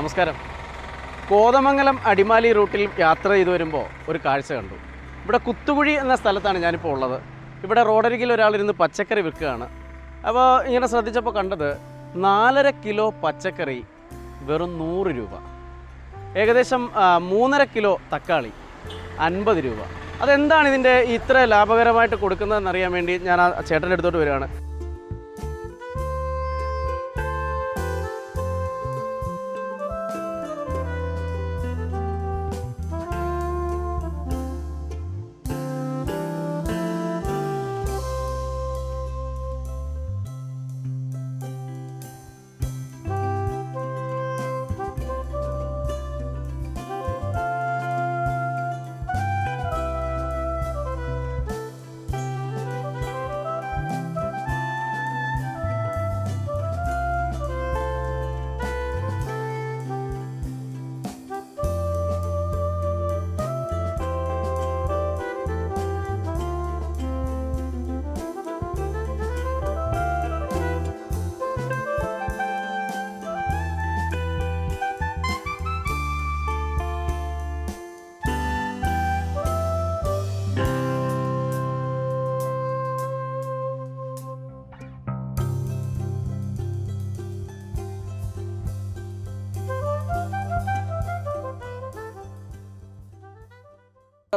നമസ്കാരം. കോതമംഗലം അടിമാലി റൂട്ടിൽ യാത്ര ചെയ്തു വരുമ്പോൾ ഒരു കാഴ്ച കണ്ടു. ഇവിടെ കുത്തുകുഴി എന്ന സ്ഥലത്താണ് ഞാനിപ്പോൾ ഉള്ളത്. ഇവിടെ റോഡരികിൽ ഒരാളിരുന്ന് പച്ചക്കറി വിൽക്കുകയാണ്. അപ്പോൾ ഇങ്ങനെ ശ്രദ്ധിച്ചപ്പോൾ കണ്ടത് നാലര കിലോ പച്ചക്കറി വെറും നൂറ് രൂപ. ഏകദേശം മൂന്നര കിലോ തക്കാളി അൻപത് രൂപ. അതെന്താണ് ഇതിന്റെ ഇത്ര ലാഭകരമായിട്ട് കൊടുക്കുന്നതെന്ന് അറിയാൻ വേണ്ടി ഞാൻ ആ ചേട്ടന്റെ അടുത്തോട്ട് വരികയാണ്.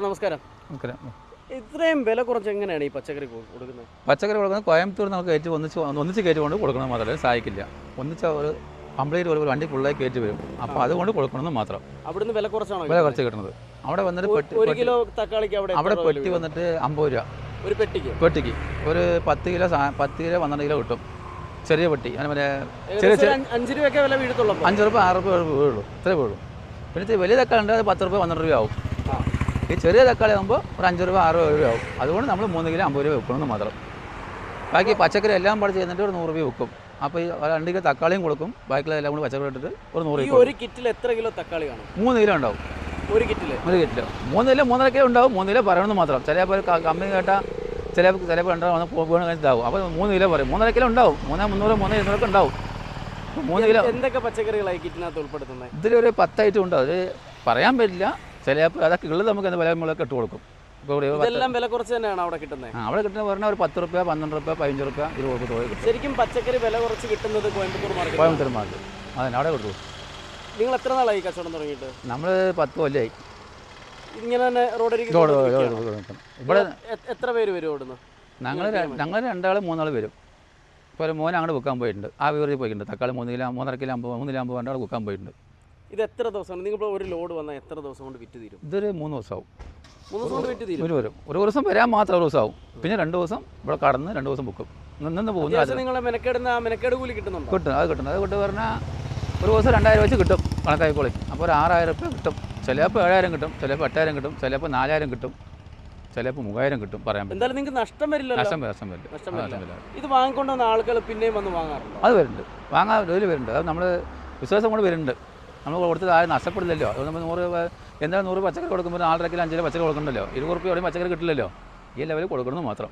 നമസ്കാരം. നമസ്കാരം. ഇത്രയും വില കുറച്ച് എങ്ങനെയാണ് ഈ പച്ചക്കറി കൊടുക്കുന്നത്? പച്ചക്കറി കൊടുക്കുന്നത് കോയമ്പത്തൂർ നമുക്ക് കയറ്റി ഒന്നിച്ച് ഒന്നിച്ച് കയറ്റിക്കൊണ്ട് കൊടുക്കണം മാത്രമേ സഹായിക്കില്ല. ഒന്നിച്ച് ഒരു കംപ്ലീറ്റ് ഒരു വണ്ടി ഫുള്ളായി കയറ്റി വരും. അപ്പോൾ അതുകൊണ്ട് കൊടുക്കണമെന്ന് മാത്രം. അവിടുന്ന് വില കുറച്ചാണോ വില? കുറച്ച് കിട്ടുന്നത്. അവിടെ വന്നിട്ട് പെട്ടി ഒരു കിലോ തക്കാളിക്ക് അവിടെ അവിടെ പെട്ടി വന്നിട്ട് അമ്പത് രൂപ. ഒരു പെട്ടിക്ക്? പെട്ടിക്ക്. ഒരു പത്ത് കിലോ പത്ത് കിലോ പന്ത്രണ്ട് കിലോ കിട്ടും. ചെറിയ പെട്ടി. അങ്ങനെ ചെറിയ അഞ്ച് രൂപയൊക്കെ വില വീഴത്തുള്ളൂ അഞ്ച് റുപ്യ ആറ് റുപ്യ വീഴുള്ളൂ. ഇത്രേ വീഴുള്ളൂ. പിന്നെ വലിയ തക്കാളി ഉണ്ട് അത് പത്ത് റുപ്യ പന്ത്രണ്ട് രൂപ ആവും. ഈ ചെറിയ തക്കാളി ആകുമ്പോൾ ഒരു അഞ്ച് രൂപ ആറ് രൂപ ആവും. അതുകൊണ്ട് നമ്മൾ മൂന്ന് കിലോ അമ്പത് രൂപ വെക്കണമെന്ന് മാത്രം. ബാക്കി പച്ചക്കറി എല്ലാം പാടി ചെയ്യുന്നിട്ട് ഒരു നൂറ് രൂപ വെക്കും. അപ്പോൾ ഈ രണ്ട് കിലോ തക്കാളിയും കൊടുക്കും. ബാക്കിയുള്ള എല്ലാം കൂടി പച്ചക്കറി ഇട്ടിട്ട് ഒരു നൂറ് രൂപ ഒരു കിറ്റിൽ എത്ര കിലോ തക്കാളി കാണും? മൂന്ന് കിലോ ഉണ്ടാവും. ഒരു കിറ്റിൽ? ഒരു കിറ്റിലോ. മൂന്ന് കിലോ മൂന്നര കിലോ ഉണ്ടാവും. മൂന്ന് കിലോ പറയണമെന്ന് മാത്രം. ചിലപ്പോൾ കമ്പനി കേട്ടാൽ ചില ചിലപ്പോൾ വന്ന് പോകുന്ന കഴിഞ്ഞിട്ടാവും അപ്പോൾ മൂന്ന് കിലോ പറയും. മൂന്നര കിലോ ഉണ്ടാവും. മൂന്നേ മുന്നൂറ് മൂന്നേ ഇരുന്നൂറൊക്കെ ഉണ്ടാവും. മൂന്ന് കിലോ എന്തൊക്കെ പച്ചക്കറികളായി കിറ്റിനകത്ത് ഉൾപ്പെടുത്തുന്നത്? ഇതിലൊരു പത്തായിട്ടും ഉണ്ടാവും അത് പറയാൻ പറ്റില്ല. ചിലപ്പോൾ അതൊക്കെ ഉള്ളത് നമുക്ക് എന്താ വില നമ്മളൊക്കെ ഇട്ട് കൊടുക്കും. ഇപ്പോൾ ഇവിടെ പത്ത്- ഇതെല്ലാം വില കുറച്ച് തന്നെയാണ് അവിടെ കിട്ടുന്നത് ആ, അവിടെ കിട്ടുന്ന പറഞ്ഞാൽ ഒരു പത്ത് റുപ്യ പന്ത്രണ്ട് റുപ്യ പതിനഞ്ച് റുപ്യ ഇരുപത് റുപ്യ ശരിക്കും പച്ചക്കറി വില കുറച്ച് കിട്ടുന്നത് കോയമ്പത്തൂർ മാർക്കറ്റ് കോയമ്പത്തൂർ മാർക്ക് അതിന് അവിടെ കൊടുത്തു നിങ്ങൾ എത്ര നാളായി കച്ചവടം തുടങ്ങിയിട്ട്? നമ്മൾ പത്ത് കൊല്ലമായി ഇങ്ങനെ തന്നെ റോഡരികിൽ? ഇവിടെ എത്ര പേര് വരും ഓടുന്നു ഞങ്ങൾ ഞങ്ങൾ രണ്ടാൾ മൂന്നാൾ വരും. ഇപ്പോൾ ഒരു മോൻ അങ്ങോട്ട് വിൽക്കാൻ പോയിട്ടുണ്ട്. ആ വിവരത്തിൽ പോയിട്ടുണ്ട്. തക്കാളി മൂന്ന് കിലോ മൂന്നര കിലോ അമ്പത് മൂന്ന് കിലോ അമ്പത് രണ്ടാൾ വിൽക്കാൻ പോയിട്ടുണ്ട്. ഇത് എത്ര ദിവസമാണ്? നിങ്ങൾ ഒരു ലോഡ് വന്നാൽ എത്ര ദിവസം കൊണ്ട് വിറ്റ് തീരും? ഇതൊരു മൂന്ന് ദിവസമാവും. മൂന്ന് ദിവസം കൊണ്ട് വിറ്റ് തീരും. ഒരു വരും. ഒരു ദിവസം വരാൻ മാത്രം ഒരു ദിവസമാവും. പിന്നെ രണ്ട് ദിവസം ഇവിടെ കടന്ന് രണ്ട് ദിവസം ബുക്കും നിന്ന് പോകുന്നു നിങ്ങളെ മെനക്കെടുന്ന മെനക്കേട് കൂലി കിട്ടുന്നുണ്ടോ? കിട്ടും. അത് കിട്ടും. അത് കിട്ടും പറഞ്ഞാൽ ഒരു ദിവസം രണ്ടായിരം വെച്ച് കിട്ടും കണക്കായിക്കോളി അപ്പോൾ ഒരു ആറായിരം റുപ്യ കിട്ടും. ചിലപ്പോൾ ഏഴായിരം കിട്ടും ചിലപ്പോൾ എട്ടായിരം കിട്ടും ചിലപ്പോൾ നാലായിരം കിട്ടും ചിലപ്പോൾ മൂവായിരം കിട്ടും പറയാൻ പറ്റും. എന്തായാലും നിങ്ങൾക്ക് നഷ്ടം വരില്ലല്ലോ? നഷ്ടം വരും നഷ്ടം വരില്ല നഷ്ടം വരില്ല. വരില്ല ഇത് വാങ്ങിക്കൊണ്ടുവന്ന ആളുകൾ പിന്നെയും വന്ന് വാങ്ങാറുണ്ട്? അത് വരുന്നുണ്ട്. വാങ്ങാൻ ഒരു വരുന്നുണ്ട്. അത് നമ്മൾ വിശ്വാസം കൊണ്ട് വരുന്നുണ്ട്. നമ്മൾ കൊടുത്തത് ആരും നഷ്ടപ്പെടില്ലല്ലോ അതുകൊണ്ട് നമ്മൾ നൂറ് എന്തായാലും നൂറ് പച്ചക്കറി കൊടുക്കുമ്പോൾ നാലര കിലോ അഞ്ച് കിലോ പച്ചക്കറി കൊടുക്കണ്ടല്ലോ? ഇരുപത് റുപ്യ എവിടെയും പച്ചക്കറി കിട്ടില്ലല്ലോ? ഈ ലെവലിൽ കൊടുക്കണമെന്ന് മാത്രം.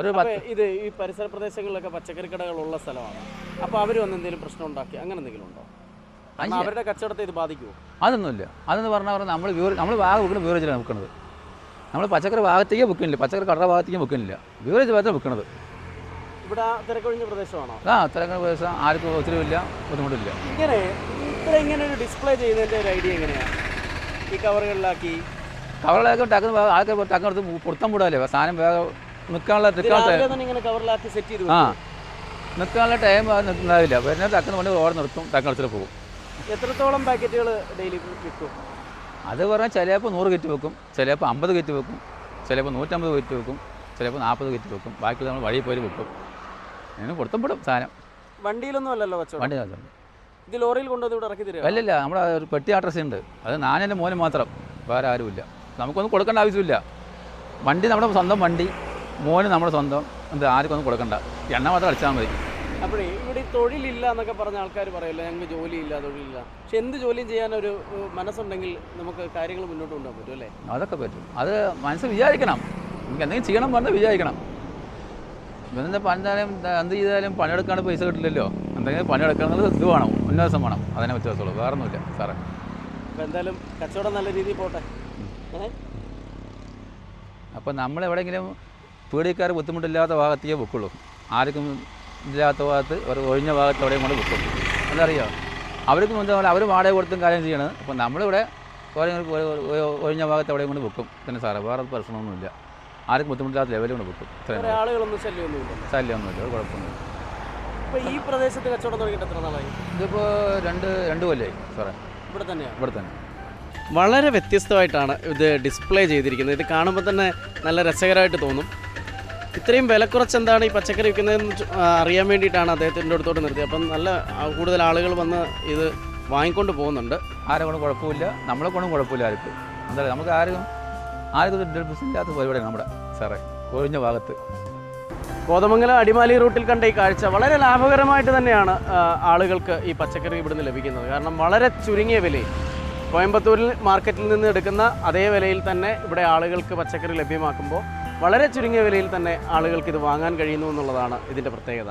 ഒരു ഇത് ഈ പരിസര പ്രദേശങ്ങളിലൊക്കെ പച്ചക്കറി കടകളുള്ള സ്ഥലമാണ്. അപ്പോൾ അവർ വന്ന് എന്തെങ്കിലും പ്രശ്നം ഉണ്ടാക്കി അങ്ങനെ എന്തെങ്കിലും ഉണ്ടോ? അവരുടെ കച്ചവടത്തെ ഇത് ബാധിക്കുമോ അതൊന്നുമില്ല. അതെന്ന് പറഞ്ഞാൽ പറഞ്ഞാൽ നമ്മൾ വ്യൂർ നമ്മൾ ഭാഗം വെക്കുന്ന വ്യൂറേജിലാണ് നിൽക്കുന്നത് നമ്മൾ പച്ചക്കറി ഭാഗത്തേക്ക് വെക്കുന്നില്ല പച്ചക്കറി കട ഭാഗത്തേക്ക് വെക്കുന്നില്ല വ്യൂറേജ് ഭാഗത്താണ് വെക്കുന്നത് ഇവിടെ തിരക്കൊഴിഞ്ഞ പ്രദേശമാണോ? ആ തിരക്കൊഴിഞ്ഞ പ്രദേശം ആർക്കും ഒത്തിരി ഇല്ല. ബുദ്ധിമുട്ടില്ല. ഇങ്ങനെ ഇത്ര ഇങ്ങനെ ഒരു ഡിസ്പ്ലേ ചെയ്യുന്നതിന്റെ ഒരു ഐഡിയ എങ്ങനെയാണ് ഈ കവറുകളിലാക്കി. കവറിലൊക്കെ ടക്കുന്ന ആൾക്കാർ ടക്കുന്ന എടുത്ത് പൊടുത്തം വിടാല്ലേ സാധനം വേഗം നിൽക്കാനുള്ള നിൽക്കാനുള്ള ഇങ്ങനെ കവറിലാക്കി സെറ്റ് ചെയ്ത് ആ. നിൽക്കാനുള്ള ടൈം നിൽക്കുന്നില്ല വരുന്ന ടക്കുന്ന കൊണ്ട് ഓടെ നിർത്തും. ടക്കടത്തിൽ പോകും. എത്രത്തോളം പാക്കറ്റുകൾ ഡെയിലി വിൽക്കും? അത് പറഞ്ഞാൽ ചിലപ്പോൾ നൂറ് കെറ്റ് വെക്കും. ചിലപ്പോൾ അമ്പത് കെറ്റ് വെക്കും. ചിലപ്പോൾ നൂറ്റമ്പത് കെറ്റ് വെക്കും. ചിലപ്പോൾ നാൽപ്പത് കെറ്റ് വെക്കും. ബാക്കി നമ്മൾ വഴി പോയി വെക്കും അങ്ങനെ പൊടുത്തപ്പെടും സാധനം. വണ്ടിയിലൊന്നും അല്ലല്ലോ വച്ചോ വണ്ടി ഇത് ലോറിയിൽ കൊണ്ടുവന്ന് ഇവിടെ ഇറക്കി തരും അല്ലല്ല നമ്മുടെ ഒരു പെട്ടി അഡ്രസ് ഉണ്ട്. അത് ഞാനെന്റെ മോന് മാത്രം വേറെ ആരുമില്ല. നമുക്കൊന്നും കൊടുക്കേണ്ട ആവശ്യമില്ല. വണ്ടി നമ്മുടെ സ്വന്തം വണ്ടി മോന് നമ്മുടെ സ്വന്തം എന്ത് ആർക്കും ഒന്നും കൊടുക്കണ്ട. എണ്ണ മാത്രം അടിച്ചാൽ മതി. അപ്പോഴേ ഇവിടെ തൊഴിലില്ല എന്നൊക്കെ പറഞ്ഞ ആൾക്കാർ പറയല്ലോ ഞങ്ങൾക്ക് ജോലിയില്ല തൊഴിലില്ല. പക്ഷെ എന്ത് ജോലിയും ചെയ്യാനൊരു ഏഹ്, മനസ്സുണ്ടെങ്കിൽ നമുക്ക് കാര്യങ്ങൾ മുന്നോട്ട് കൊണ്ടുപോകാൻ പറ്റും അല്ലേ? അതൊക്കെ പറ്റും. അത് മനസ്സ് വിചാരിക്കണം. നമുക്ക് എന്തെങ്കിലും ചെയ്യണം പറഞ്ഞാൽ വിചാരിക്കണം. ഇവനെന്താ പണിതാലും എന്ത് ചെയ്താലും പണിയെടുക്കാണ്ട് പൈസ കിട്ടില്ലല്ലോ? എന്തെങ്കിലും പണിയെടുക്കണമെങ്കിൽ ഇത് വേണം ഉന്മേഷം വേണം. അതിനെ വ്യത്യാസമുള്ളൂ വേറെ ഒന്നുമില്ല സാറേ. അപ്പോൾ എന്തായാലും കച്ചവടം നല്ല രീതിയിൽ പോട്ടെ. അപ്പോൾ നമ്മൾ എവിടെയെങ്കിലും പീടിക്കാർ ബുദ്ധിമുട്ടില്ലാത്ത ഭാഗത്തേക്കേ വെക്കുള്ളൂ ആർക്കും ഇല്ലാത്ത ഭാഗത്ത് ഒരു ഒഴിഞ്ഞ ഭാഗത്ത് എവിടെയും കൊണ്ട് വെക്കും അതറിയാം അവർക്ക് എന്താ പറയുക അവർ വാടക കൊടുത്തും കാര്യം ചെയ്യണം. അപ്പോൾ നമ്മളിവിടെ ഒഴിഞ്ഞ ഭാഗത്ത് എവിടെയും കൊണ്ട് വെക്കും തന്നെ സാറേ വേറെ പ്രശ്നമൊന്നുമില്ല. ആർക്കും ബുദ്ധിമുട്ടില്ലാത്ത ലെവലിൽ കൊണ്ട് വെക്കും ശല്യമൊന്നുമില്ല ശല്യമൊന്നുമില്ല ഒരു കുഴപ്പമൊന്നുമില്ല. അപ്പോൾ ഈ പ്രദേശത്ത് കച്ചവടം തുടങ്ങിയിട്ട് എത്ര നാളായി? ഇതിപ്പോൾ രണ്ട് രണ്ട് കൊല്ലമായി സാറേ. ഇവിടെ തന്നെയാണ് ഇവിടെ തന്നെ. വളരെ വ്യത്യസ്തമായിട്ടാണ് ഇത് ഡിസ്പ്ലേ ചെയ്തിരിക്കുന്നത്. ഇത് കാണുമ്പോൾ തന്നെ നല്ല രസകരമായിട്ട് തോന്നും. ഇത്രയും വില കുറച്ച് എന്താണ് ഈ പച്ചക്കറി വിൽക്കുന്നതെന്ന് അറിയാൻ വേണ്ടിയിട്ടാണ് അദ്ദേഹത്തിന്റെ അടുത്തോട്ട് നിർത്തിയത്. അപ്പം നല്ല കൂടുതൽ ആളുകൾ വന്ന് ഇത് വാങ്ങിക്കൊണ്ട് പോകുന്നുണ്ട്. ആരെ കൊണ്ടും കുഴപ്പമില്ല. നമ്മളെ കൊണ്ടും കുഴപ്പമില്ല ആർക്കും. എന്താ പറയുക നമുക്ക് ആരും ആരും ഇല്ലാത്ത പരിപാടിയാണ് നമ്മുടെ സാറേ. ഒഴിഞ്ഞ ഭാഗത്ത്. കോതമംഗലം അടിമാലി റൂട്ടിൽ കണ്ട ഈ കാഴ്ച വളരെ ലാഭകരമായിട്ട് തന്നെയാണ് ആളുകൾക്ക് ഈ പച്ചക്കറി ഇവിടുന്ന് ലഭിക്കുന്നത്. കാരണം വളരെ ചുരുങ്ങിയ വിലയിൽ കോയമ്പത്തൂരിൽ മാർക്കറ്റിൽ നിന്ന് എടുക്കുന്ന അതേ വിലയിൽ തന്നെ ഇവിടെ ആളുകൾക്ക് പച്ചക്കറി ലഭ്യമാക്കുമ്പോൾ വളരെ ചുരുങ്ങിയ വിലയിൽ തന്നെ ആളുകൾക്ക് ഇത് വാങ്ങാൻ കഴിയുന്നു എന്നുള്ളതാണ് ഇതിന്റെ പ്രത്യേകത.